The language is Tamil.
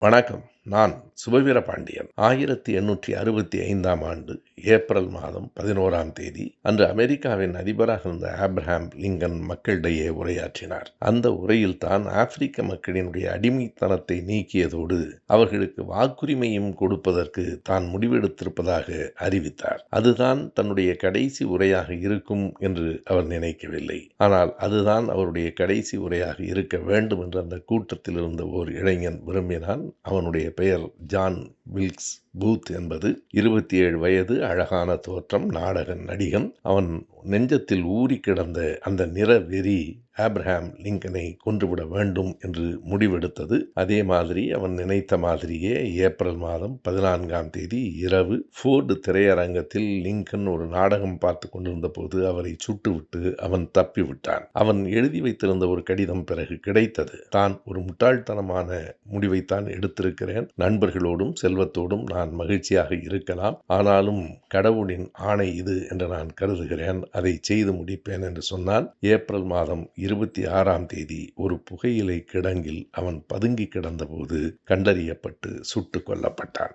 வணக்கம். நான் சுபவீர பாண்டியன் ஆயிரத்தி எண்ணூற்றி அறுபத்தி ஐந்தாம் ஆண்டு ஏப்ரல் மாதம் பதினோராம் தேதி அன்று அமெரிக்காவின் அதிபராக இருந்த ஆப்ரஹாம் லிங்கன் மக்களிடையே உரையாற்றினார். அந்த உரையில் தான் ஆப்பிரிக்க மக்களினுடைய அடிமைத்தனத்தை நீக்கியதோடு அவர்களுக்கு வாக்குரிமையும் கொடுப்பதற்கு தான் முடிவெடுத்திருப்பதாக அறிவித்தார். அதுதான் தன்னுடைய கடைசி உரையாக இருக்கும் என்று அவர் நினைக்கவில்லை. ஆனால் அதுதான் அவருடைய கடைசி உரையாக இருக்க வேண்டும் என்று அந்த கூட்டத்தில் இருந்த ஓர் இளைஞன் விரும்பினான். அவனுடைய பெயர் done வில்க்ஸ் பூத் என்பது இருபத்தி ஏழு வயது அழகான தோற்றம் நாடக நடிகன். அவன் நெஞ்சத்தில் ஊறி கிடந்த அந்த நிற வெறி ஆப்ரஹாம் லிங்கனை கொன்றுவிட வேண்டும் என்று முடிவெடுத்தது. அதே மாதிரி அவன் நினைத்த மாதிரியே ஏப்ரல் மாதம் பதினான்காம் தேதி இரவு ஃபோர்டு திரையரங்கத்தில் லிங்கன் ஒரு நாடகம் பார்த்து கொண்டிருந்த போது அவரை சுட்டுவிட்டு அவன் தப்பிவிட்டான். அவன் எழுதி வைத்திருந்த ஒரு கடிதம் பிறகு கிடைத்தது. தான் ஒரு முட்டாள்தனமான முடிவைத்தான் எடுத்திருக்கிறேன். நண்பர்களோடும் செல்வத்தோடும் நான் மகிழ்ச்சியாக இருக்கலாம். ஆனாலும் கடவுளின் ஆணை இது என்று நான் கருதுகிறேன். அதை செய்து முடிப்பேன் என்று சொன்னான் ஏப்ரல் மாதம் இருபத்தி ஆறாம் தேதி ஒரு புகையிலை கிடங்கில் அவன் பதுங்கி கிடந்தபோது கண்டறியப்பட்டு சுட்டுக் கொல்லப்பட்டான்.